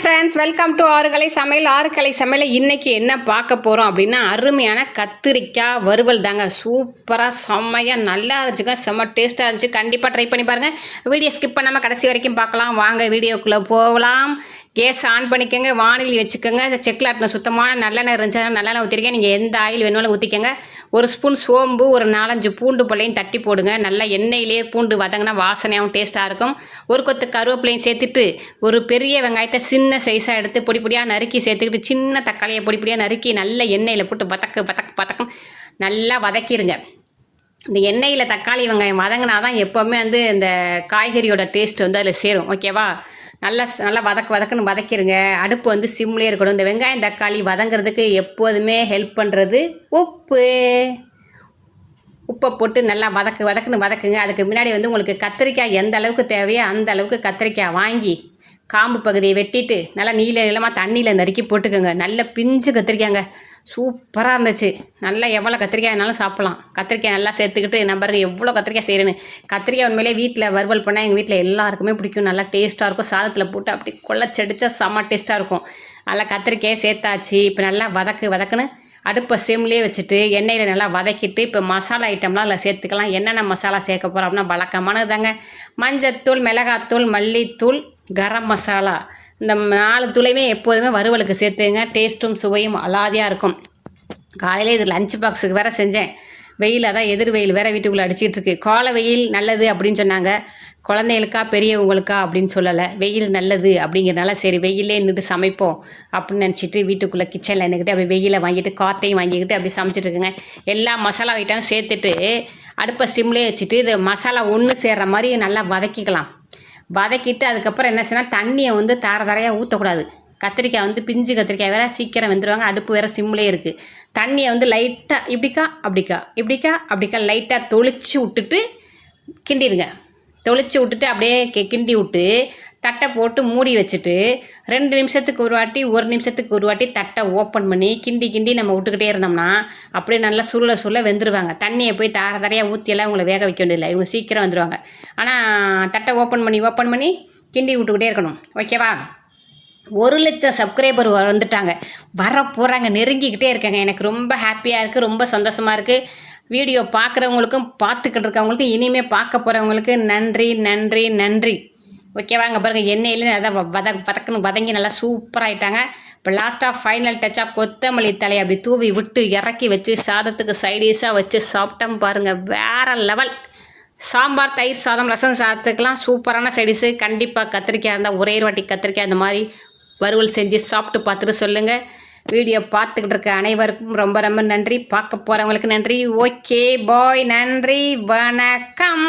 Friends welcome to ஆறுகலை சமையல். ஆறுகலை சமையல் இன்னைக்கு என்ன பார்க்க போகிறோம் அப்படின்னா அருமையான கத்திரிக்காய் வறுவல் தாங்க. சூப்பராக செம்மையாக நல்லா இருந்துச்சுங்க. செம்ம டேஸ்ட்டாக இருந்துச்சு. கண்டிப்பாக ட்ரை பண்ணி பாருங்கள் வீடியோ ஸ்கிப் பண்ணாமல் கடைசி வரைக்கும் பார்க்கலாம். வாங்க வீடியோக்குள்ளே போகலாம். கேஸ் ஆன் பண்ணிக்கோங்க வானிலை வச்சுக்கோங்க. இந்த செக்கில் ஆட்டின சுத்தமான நல்லெண்ணெய் இருந்துச்சுன்னா நல்லெண்ணெய் ஊற்றிருக்கேன் நீங்கள் எந்த ஆயில் வேணாலும் ஊற்றிக்கோங்க ஒரு ஸ்பூன் சோம்பு ஒரு நாலஞ்சு பூண்டு பிள்ளையும் தட்டி போடுங்க. நல்லா எண்ணெயிலே பூண்டு வதங்கினா வாசனையாகவும் டேஸ்ட்டாக இருக்கும். ஒரு கொத்து கருவேப்பிலையும் சேர்த்துட்டு ஒரு பெரிய வெங்காயத்தை சின்ன சைஸாக எடுத்து பொடி பொடியாக நறுக்கி சேர்த்துக்கிட்டு சின்ன தக்காளியை பொடி பொடியாக நறுக்கி நல்ல எண்ணெயில் போட்டு பதக்க வதக்கு பதக்கம் நல்லா வதக்கிடுங்க இந்த எண்ணெயில் தக்காளி வெங்காயம் வதங்கினா தான் எப்போவுமே வந்து இந்த காய்கறியோட டேஸ்ட் வந்து அதில் சேரும். ஓகேவா நல்லா நல்லா வதக்க வதக்குன்னு வதக்கிடுங்க அடுப்பு வந்து சிம்லேயே இருக்கணும். இந்த வெங்காயம் தக்காளி வதங்குறதுக்கு எப்போதுமே ஹெல்ப் பண்ணுறது உப்பு. உப்பை போட்டு நல்லா வதக்கு வதக்குன்னு வதக்குங்க. அதுக்கு முன்னாடி வந்து உங்களுக்கு கத்திரிக்காய் எந்த அளவுக்கு தேவையோ அந்த அளவுக்கு கத்திரிக்காய் வாங்கி காம்பு பகுதியை வெட்டிட்டு நல்லா நீல நீளமாக தண்ணியில் நறுக்கி போட்டுக்கோங்க. நல்ல பிஞ்சு கத்திரிக்காங்க. சூப்பராக இருந்துச்சு. நல்லா எவ்வளோ கத்திரிக்காய் இருந்தாலும் சாப்பிட்லாம். கத்திரிக்காய் நல்லா சேர்த்துக்கிட்டு நான் எவ்வளோ கத்திரிக்காய் செய்கிறேன்னு கத்திரிக்காய் உண்மையிலே வீட்டில் வறுவல் பண்ணால் எங்கள் வீட்டில் எல்லாருக்குமே பிடிக்கும். நல்லா டேஸ்ட்டாக இருக்கும். சாதத்தில் போட்டு அப்படி கொள்ளச்சடிச்சா செம்ம டேஸ்ட்டாக இருக்கும். நல்லா கத்திரிக்காயை சேர்த்தாச்சு. இப்போ நல்லா வதக்கு வதக்குன்னு அடுப்பை சிம்லேயே வச்சுட்டு எண்ணெயில் நல்லா வதக்கிட்டு இப்போ மசாலா ஐட்டம்லாம் அதில் சேர்த்துக்கலாம். என்னென்ன மசாலா சேர்க்க போகிறோம் அப்படின்னா வழக்கமானது தாங்க மஞ்சத்தூள் மிளகாத்தூள் மல்லித்தூள் கரம் மசாலா. இந்த நாலு துளையுமே எப்போதுமே வறுவலுக்கு சேர்த்துங்க. டேஸ்ட்டும் சுவையும் அலாதியாக இருக்கும். காலையில் இது லஞ்ச் பாக்ஸுக்கு வேறு செஞ்சேன். வெயில் அதான் எதிர் வெயில் வேறு வீட்டுக்குள்ளே அடிச்சிட்டு இருக்கு. வெயில் நல்லது அப்படின்னு சொன்னாங்க. குழந்தைகளுக்கா பெரியவங்களுக்கா அப்படின்னு சொல்லலை. வெயில் நல்லது அப்படிங்கிறனால சரி வெயிலே நின்று சமைப்போம் அப்படின்னு நினச்சிட்டு வீட்டுக்குள்ளே கிச்சனில் நின்றுக்கிட்டு அப்படியே வெயிலை வாங்கிட்டு காற்றையும் வாங்கிக்கிட்டு அப்படி சமைச்சிட்டு இருக்குங்க. எல்லா மசாலா ஐட்டம் சேர்த்துட்டு அடுப்பை சிம்லேயே வச்சுட்டு இது மசாலா ஒன்று சேர்கிற மாதிரி நல்லா வதக்கிக்கலாம். வதக்கிட்டு அதுக்கப்புறம் என்ன செய்யணும்? தண்ணியை வந்து தார தரையாக ஊற்றக்கூடாது கத்திரிக்காய் வந்து பிஞ்சு கத்திரிக்காய் வேற சீக்கிரம் வெந்துடுவாங்க அடுப்பு வேற சிம்லே இருக்குது தண்ணியை வந்து லைட்டாக இப்படிக்கா அப்படிக்கா இப்படிக்கா அப்படிக்கா லைட்டாக தொளிச்சு விட்டுட்டு கிண்டிடுங்க. தொளிச்சு விட்டுட்டு அப்படியே கி- கிண்டி விட்டு தட்டை போட்டு மூடி வச்சுட்டு ரெண்டு நிமிஷத்துக்கு ஒரு வாட்டி ஒரு நிமிஷத்துக்கு ஒரு வாட்டி தட்டை ஓப்பன் பண்ணி கிண்டி கிண்டி நம்ம விட்டுக்கிட்டே இருந்தோம்னா அப்படியே நல்லா சுருள சுருள வெந்துருவாங்க. தண்ணியை போய் தார தரையாக ஊற்றியெல்லாம் இவங்களை வேக வைக்க வேண்டியதில்லை. இவங்க சீக்கிரம் வந்துடுவாங்க ஆனால் தட்டை ஓப்பன் பண்ணி ஓப்பன் பண்ணி கிண்டி விட்டுக்கிட்டே இருக்கணும். ஓகேவா ஒரு லட்சம் சப்ஸ்கிரைபர் வந்துட்டாங்க. வர போகிறாங்க நெருங்கிக்கிட்டே இருக்காங்க. எனக்கு ரொம்ப ஹாப்பியாக இருக்குது ரொம்ப சந்தோஷமாக இருக்குது வீடியோ பார்க்குறவங்களுக்கும் பார்த்துக்கிட்டு இருக்கவங்களுக்கும் இனிமேல் பார்க்க போகிறவங்களுக்கு நன்றி நன்றி. நன்றி ஓகேவாங்க பாருங்கள் எண்ணெயில நல்லா வத வதக்குன்னு வதங்கி நல்லா சூப்பராகிட்டாங்க இப்போ லாஸ்ட்டாக ஃபைனல் டச்சாக கொத்தமல்லி தலையை அப்படி தூவி விட்டு இறக்கி வச்சு சாதத்துக்கு சைடிஷாக வச்சு சாப்பிட்டோம் பாருங்கள் வேறு லெவல் சாம்பார் தயிர் சாதம் ரசம் சாதத்துக்கெலாம் சூப்பரான சைடிஸு கண்டிப்பாக கத்திரிக்காய் இருந்தால் ஒரே ஒரு வாட்டி கத்திரிக்காய் அந்த மாதிரி வறுவல் செஞ்சு சாப்பிட்டு பார்த்துட்டு சொல்லுங்கள் வீடியோ பார்த்துக்கிட்டு இருக்க அனைவருக்கும் ரொம்ப ரொம்ப நன்றி. பார்க்க போகிறவங்களுக்கு நன்றி. ஓகே பாய் நன்றி வணக்கம்.